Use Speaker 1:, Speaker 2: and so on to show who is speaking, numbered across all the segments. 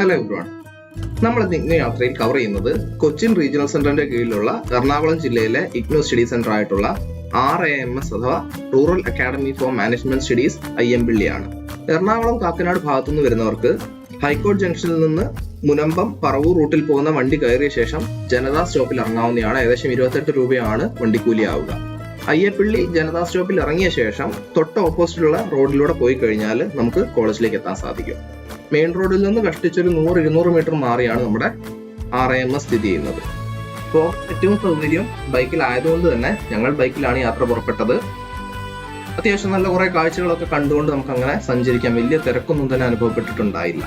Speaker 1: Hello everyone നമ്മൾ ഇന്ന് യാത്രയിൽ കവർ ചെയ്യുന്നത് കൊച്ചിൻ റീജിയണൽ സെന്ററിന്റെ കീഴിലുള്ള എറണാകുളം ജില്ലയിലെ ഇഗ്നോ സ്റ്റഡി സെന്റർ ആയിട്ടുള്ള ആർ എ എം എസ് അഥവാ Rural Academy for Management Studies I M പിള്ളിയാണ് Ernakulam Kakkanad ഭാഗത്തുനിന്ന് വരുന്നവർക്ക് ഹൈക്കോടതി ജംഗ്ഷനിൽ നിന്ന് മുനമ്പം പറവൂർ റൂട്ടിൽ പോകുന്ന വണ്ടി കയറിയ ശേഷം ജനതാ സ്റ്റോപ്പിൽ ഇറങ്ങാവുന്നതാണ്. ഏകദേശം ഇരുപത്തെട്ട് രൂപയാണ് വണ്ടിക്കൂലി ആവുക. അയ്യപ്പള്ളി ജനതാ സ്റ്റോപ്പിൽ ഇറങ്ങിയ ശേഷം തൊട്ട് ഓപ്പോസിറ്റുള്ള റോഡിലൂടെ പോയി കഴിഞ്ഞാൽ നമുക്ക് കോളേജിലേക്ക് എത്താൻ സാധിക്കും. മെയിൻ റോഡിൽ നിന്ന് കഷ്ടിച്ചൊരു നൂറ് ഇരുന്നൂറ് മീറ്റർ മാറിയാണ് നമ്മുടെ ആർ എം എസ് സ്ഥിതി ചെയ്യുന്നത്. അപ്പോൾ ഏറ്റവും സൗകര്യം ബൈക്കിലായതുകൊണ്ട് തന്നെ ഞങ്ങൾ ബൈക്കിലാണ് യാത്ര പുറപ്പെട്ടത്. അത്യാവശ്യം നല്ല കുറെ കാഴ്ചകളൊക്കെ കണ്ടുകൊണ്ട് നമുക്ക് അങ്ങനെ സഞ്ചരിക്കാം. വലിയ തിരക്കൊന്നും തന്നെ അനുഭവപ്പെട്ടിട്ടുണ്ടായില്ല.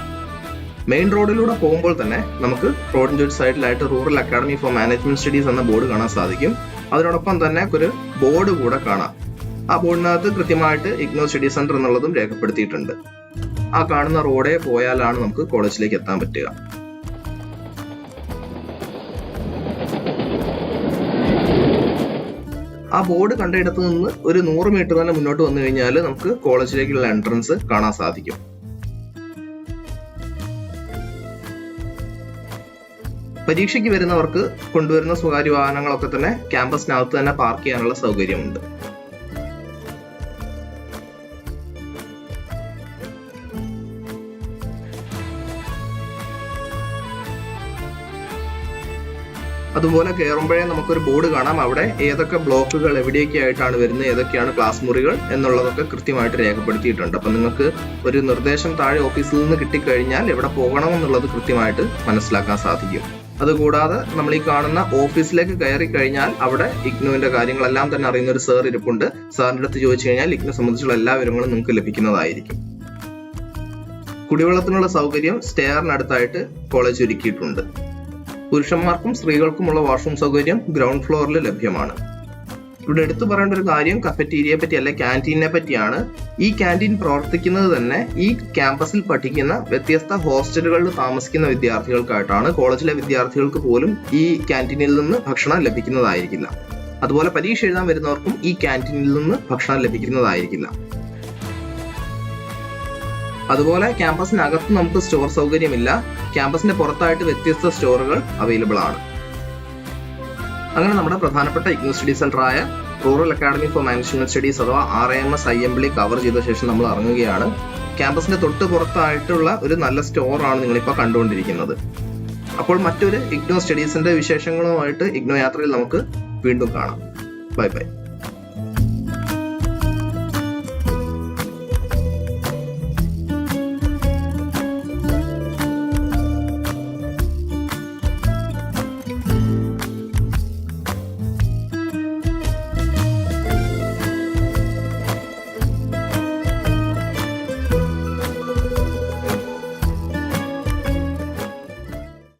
Speaker 1: മെയിൻ റോഡിലൂടെ പോകുമ്പോൾ തന്നെ നമുക്ക് റോഡിന്റെ ഒരു സൈഡിലായിട്ട് Rural Academy for Management Studies എന്ന ബോർഡ് കാണാൻ സാധിക്കും. അതിനോടൊപ്പം തന്നെ ഒരു ബോർഡ് കൂടെ കാണാം. ആ ബോർഡിനകത്ത് കൃത്യമായിട്ട് ഇഗ്നോ സ്റ്റഡി സെന്റർ എന്നുള്ളതും രേഖപ്പെടുത്തിയിട്ടുണ്ട്. ആ കാണുന്ന റോഡേ പോയാലാണ് നമുക്ക് കോളേജിലേക്ക് എത്താൻ പറ്റുക. ആ ബോർഡ് കണ്ടയിടത്ത് നിന്ന് ഒരു നൂറ് മീറ്റർ തന്നെ മുന്നോട്ട് വന്നു കഴിഞ്ഞാൽ നമുക്ക് കോളേജിലേക്കുള്ള എൻട്രൻസ് കാണാൻ സാധിക്കും. പരീക്ഷയ്ക്ക് വരുന്നവർക്ക് കൊണ്ടുവരുന്ന സ്വകാര്യ വാഹനങ്ങളൊക്കെ തന്നെ ക്യാമ്പസിനകത്ത് തന്നെ പാർക്ക് ചെയ്യാനുള്ള സൗകര്യമുണ്ട്. അതുപോലെ കയറുമ്പോഴേ നമുക്കൊരു ബോർഡ് കാണാം. അവിടെ ഏതൊക്കെ ബ്ലോക്കുകൾ എവിടെയൊക്കെ ആയിട്ടാണ് വരുന്നത് ഏതൊക്കെയാണ് ക്ലാസ് മുറികൾ എന്നുള്ളതൊക്കെ കൃത്യമായിട്ട് രേഖപ്പെടുത്തിയിട്ടുണ്ട്. അപ്പം നിങ്ങൾക്ക് ഒരു നിർദ്ദേശം താഴെ ഓഫീസിൽ നിന്ന് കിട്ടിക്കഴിഞ്ഞാൽ എവിടെ പോകണം എന്നുള്ളത് കൃത്യമായിട്ട് മനസ്സിലാക്കാൻ സാധിക്കും. അതുകൂടാതെ നമ്മൾ ഈ കാണുന്ന ഓഫീസിലേക്ക് കയറി കഴിഞ്ഞാൽ അവിടെ ഇഗ്നുവിന്റെ കാര്യങ്ങളെല്ലാം തന്നെ അറിയുന്ന ഒരു സാർ ഇരിപ്പുണ്ട്. സാറിന്റെ അടുത്ത് ചോദിച്ചു കഴിഞ്ഞാൽ ഇഗ്നു സംബന്ധിച്ചുള്ള എല്ലാ വിവരങ്ങളും നിങ്ങൾക്ക് ലഭിക്കുന്നതായിരിക്കും. കുടിവെള്ളത്തിനുള്ള സൗകര്യം സ്റ്റെയറിനടുത്തായിട്ട് കോളേജ് ഒരുക്കിയിട്ടുണ്ട്. പുരുഷന്മാർക്കും സ്ത്രീകൾക്കുമുള്ള വാഷ്റൂം സൗകര്യം ഗ്രൗണ്ട് ഫ്ലോറിൽ ലഭ്യമാണ്. ഇവിടെ എടുത്തു പറയേണ്ട ഒരു കാര്യം കഫറ്റീരിയയെ പറ്റി അല്ലെ ക്യാന്റീനെ പറ്റിയാണ്. ഈ ക്യാന്റീൻ പ്രവർത്തിക്കുന്നത് തന്നെ ഈ ക്യാമ്പസിൽ പഠിക്കുന്ന വ്യത്യസ്ത ഹോസ്റ്റലുകളിൽ താമസിക്കുന്ന വിദ്യാർത്ഥികൾക്കായിട്ടാണ്. കോളേജിലെ വിദ്യാർത്ഥികൾക്ക് പോലും ഈ ക്യാന്റീനിൽ നിന്ന് ഭക്ഷണം ലഭിക്കുന്നതായിരിക്കില്ല. അതുപോലെ പരീക്ഷ എഴുതാൻ വരുന്നവർക്കും ഈ ക്യാന്റീനിൽ നിന്ന് ഭക്ഷണം ലഭിക്കുന്നതായിരിക്കില്ല. അതുപോലെ ക്യാമ്പസിനകത്ത് നമുക്ക് സ്റ്റോർ സൗകര്യമില്ല. ക്യാമ്പസിന്റെ പുറത്തായിട്ട് വ്യത്യസ്ത സ്റ്റോറുകൾ അവൈലബിൾ ആണ്. അങ്ങനെ നമ്മുടെ പ്രധാനപ്പെട്ട ഇഗ്നോ സ്റ്റഡി സെന്റർ ആയ Rural Academy for Management Studies അഥവാ R M S I M cover ചെയ്ത ശേഷം നമ്മൾ ഇറങ്ങുകയാണ്. ക്യാമ്പസിന്റെ തൊട്ട് പുറത്തായിട്ടുള്ള ഒരു നല്ല സ്റ്റോറാണ് നിങ്ങളിപ്പോൾ കണ്ടുകൊണ്ടിരിക്കുന്നത്. അപ്പോൾ മറ്റൊരു ഇഗ്നോ സ്റ്റഡീസിന്റെ വിശേഷങ്ങളുമായിട്ട് ഇഗ്നോ യാത്രയിൽ നമുക്ക് വീണ്ടും കാണാം. Bye bye.